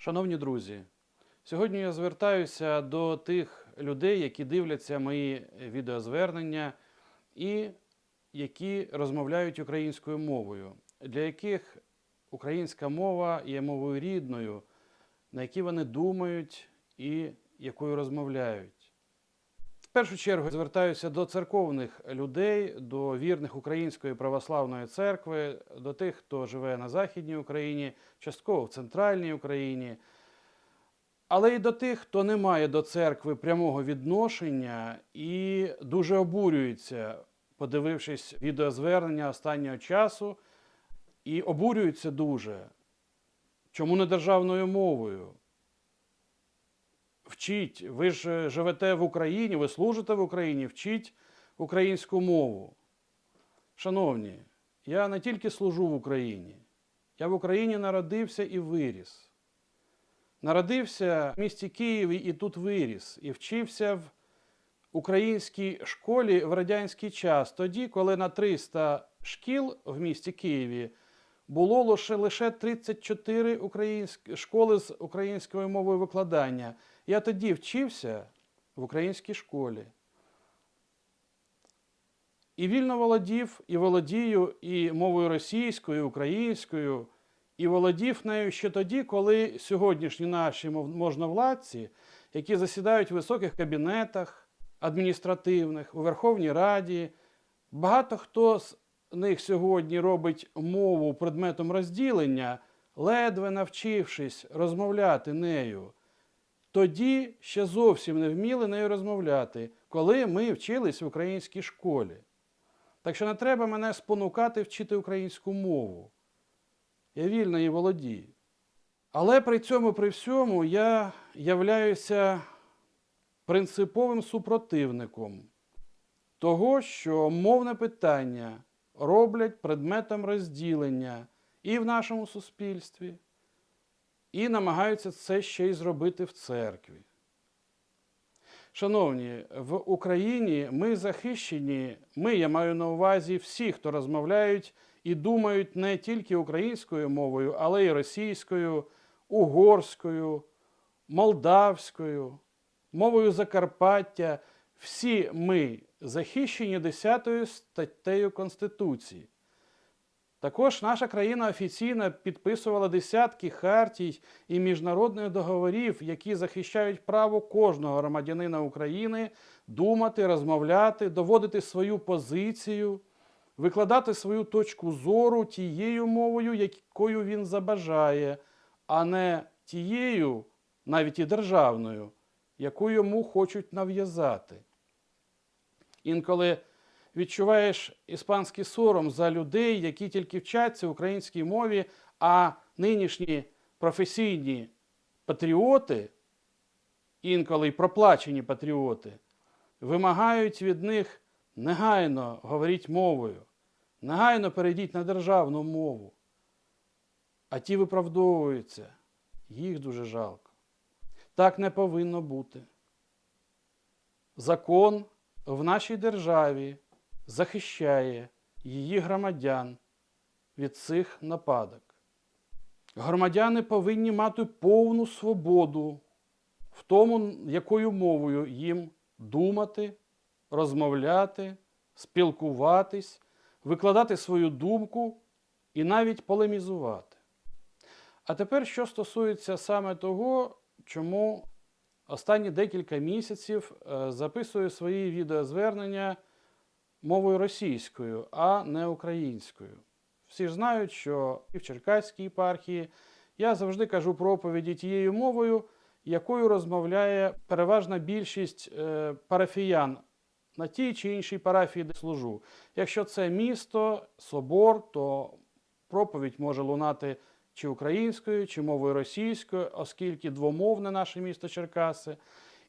Шановні друзі, сьогодні я звертаюся до тих людей, які дивляться мої відеозвернення і які розмовляють українською мовою, для яких українська мова є мовою рідною, на якій вони думають і якою розмовляють. Першу чергу звертаюся до церковних людей, до вірних Української православної церкви, до тих, хто живе на Західній Україні, частково в центральній Україні, але й до тих, хто не має до церкви прямого відношення і дуже обурюється, подивившись відеозвернення останнього часу, і обурюються дуже. Чому не державною мовою? Вчіть, ви ж живете в Україні, ви служите в Україні, вчіть українську мову. Шановні, я не тільки служу в Україні, я в Україні народився і виріс. Народився в місті Києві і тут виріс, і вчився в українській школі в радянський час, тоді, коли на 300 шкіл в місті Києві було лише, лише 34 українськ... школи з українською мовою викладання. Я тоді вчився в українській школі. І вільно володів, і володію і мовою російською, і українською, і володів нею ще тоді, коли сьогоднішні наші можновладці, які засідають в високих кабінетах адміністративних, у Верховній Раді, багато хто з них сьогодні робить мову предметом розділення, ледве навчившись розмовляти нею тоді ще зовсім не вміли нею розмовляти, коли ми вчились в українській школі. Так що не треба мене спонукати вчити українську мову. Я вільно її володію. Але при цьому, при всьому, я являюся принциповим супротивником того, що мовне питання роблять предметом розділення і в нашому суспільстві, і намагаються це ще й зробити в церкві. Шановні, в Україні ми захищені, ми, я маю на увазі всі, хто розмовляють і думають не тільки українською мовою, але й російською, угорською, молдавською, мовою Закарпаття. Всі ми захищені 10 статтею Конституції. Також наша країна офіційно підписувала десятки хартій і міжнародних договорів, які захищають право кожного громадянина України думати, розмовляти, доводити свою позицію, викладати свою точку зору тією мовою, якою він забажає, а не тією, навіть і державною, яку йому хочуть нав'язати. Інколи відчуваєш іспанський сором за людей, які тільки вчаться українській мові, а нинішні професійні патріоти, інколи й проплачені патріоти, вимагають від них негайно говоріть мовою, негайно перейдіть на державну мову. А ті виправдовуються, їх дуже жалко. Так не повинно бути. Закон в нашій державі захищає її громадян від цих нападок. Громадяни повинні мати повну свободу в тому, якою мовою їм думати, розмовляти, спілкуватись, викладати свою думку і навіть полемізувати. А тепер, що стосується саме того, чому останні декілька місяців е, записую свої відеозвернення мовою російською, а не українською. Всі ж знають, що і в Черкаській єпархії я завжди кажу проповіді тією мовою, якою розмовляє переважна більшість е, парафіян на тій чи іншій парафії, де служу. Якщо це місто, собор, то проповідь може лунати чи українською, чи мовою російською, оскільки двомовне наше місто Черкаси.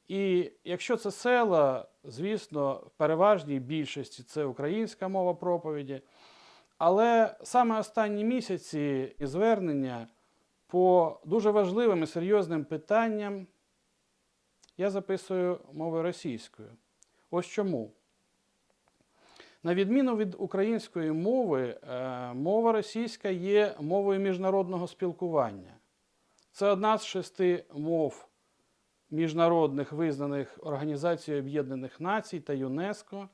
І якщо це села, звісно, в переважній більшості це українська мова проповіді. Але саме останні місяці і звернення по дуже важливим і серйозним питанням я записую мовою російською. Ось чому. На відміну від української мови, е, мова російська є мовою міжнародного спілкування. Це одна з шести мов міжнародних визнаних Організацією Об'єднаних Націй та ЮНЕСКО.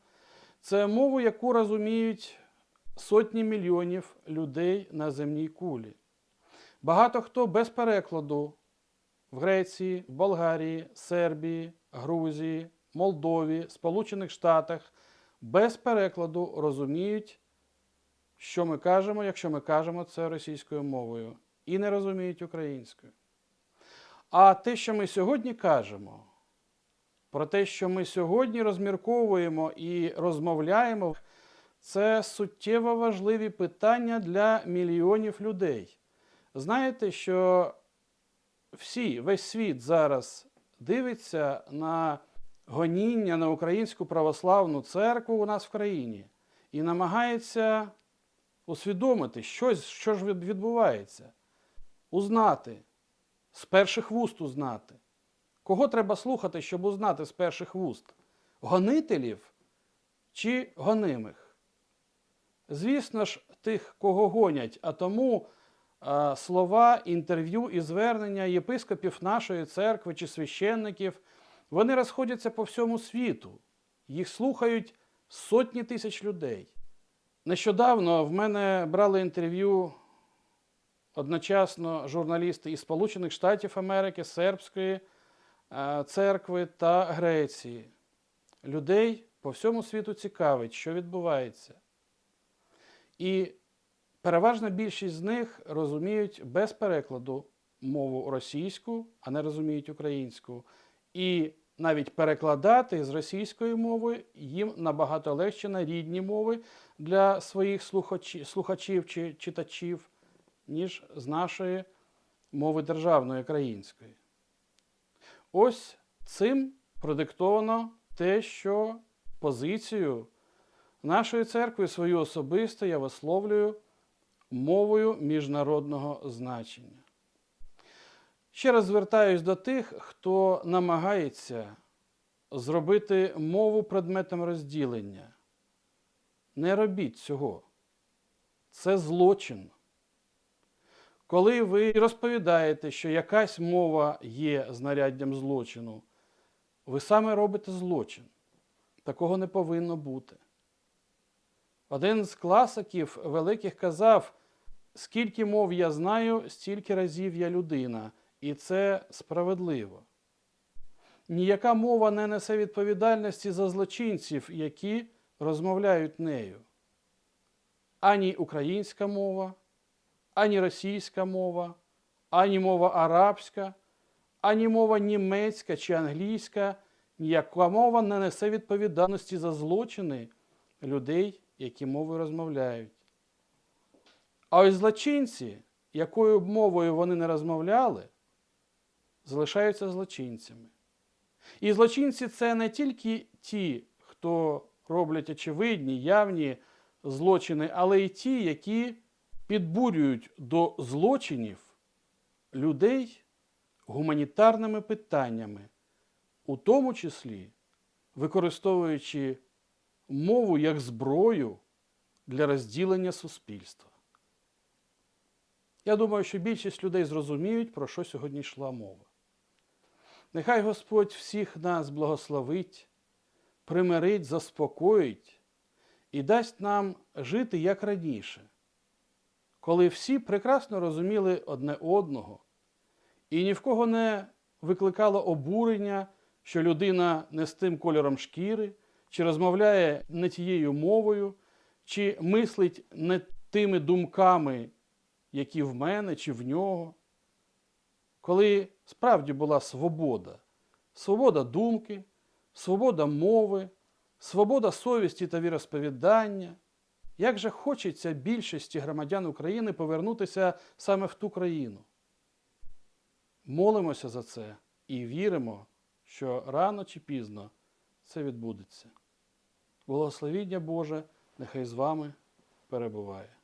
Це мову, яку розуміють сотні мільйонів людей на земній кулі. Багато хто без перекладу в Греції, Болгарії, Сербії, Грузії, Молдові, Сполучених Штатах без перекладу розуміють, що ми кажемо, якщо ми кажемо це російською мовою, і не розуміють українською. А те, що ми сьогодні кажемо, про те, що ми сьогодні розмірковуємо і розмовляємо, це суттєво важливі питання для мільйонів людей. Знаєте, що всі, весь світ зараз дивиться на гоніння на Українську православну церкву у нас в країні і намагається усвідомити, щось, що ж відбувається, узнати, з перших вуст узнати. Кого треба слухати, щоб узнати з перших вуст? Гонителів чи гонимих? Звісно ж, тих, кого гонять, а тому е, слова, інтерв'ю і звернення єпископів нашої церкви чи священників, вони розходяться по всьому світу. Їх слухають сотні тисяч людей. Нещодавно в мене брали інтерв'ю одночасно журналісти із Сполучених Штатів Америки, Сербської е, церкви та Греції. Людей по всьому світу цікавить, що відбувається. І переважна більшість з них розуміють без перекладу мову російську, а не розуміють українську. І навіть перекладати з російської мови їм набагато легше на рідні мови для своїх слухачів чи читачів, ніж з нашої мови державної української. Ось цим продиктовано те, що позицію нашої церкви свою особисто я висловлюю мовою міжнародного значення. Ще раз звертаюсь до тих, хто намагається зробити мову предметом розділення. Не робіть цього. Це злочин. Коли ви розповідаєте, що якась мова є знаряддям злочину, ви саме робите злочин. Такого не повинно бути. Один з класиків великих казав, скільки мов я знаю, стільки разів я людина, і це справедливо. Ніяка мова не несе відповідальності за злочинців, які розмовляють нею. Ані українська мова, ані російська мова, ані мова арабська, ані мова німецька чи англійська, ніяка мова не несе відповідальності за злочини людей, які мовою розмовляють. А ось злочинці, якою б мовою вони не розмовляли, залишаються злочинцями. І злочинці це не тільки ті, хто роблять очевидні, явні злочини, але й ті, які підбурюють до злочинів людей гуманітарними питаннями, у тому числі використовуючи мову як зброю для розділення суспільства. Я думаю, що більшість людей зрозуміють, про що сьогодні йшла мова. Нехай Господь всіх нас благословить, примирить, заспокоїть і дасть нам жити як раніше, коли всі прекрасно розуміли одне одного, і ні в кого не викликало обурення, що людина не з тим кольором шкіри, чи розмовляє не тією мовою, чи мислить не тими думками, які в мене чи в нього. Коли справді була свобода, свобода думки, свобода мови, свобода совісті та віросповідання. Як же хочеться більшості громадян України повернутися саме в ту країну? Молимося за це і віримо, що рано чи пізно це відбудеться. Благословіння Боже нехай з вами перебуває.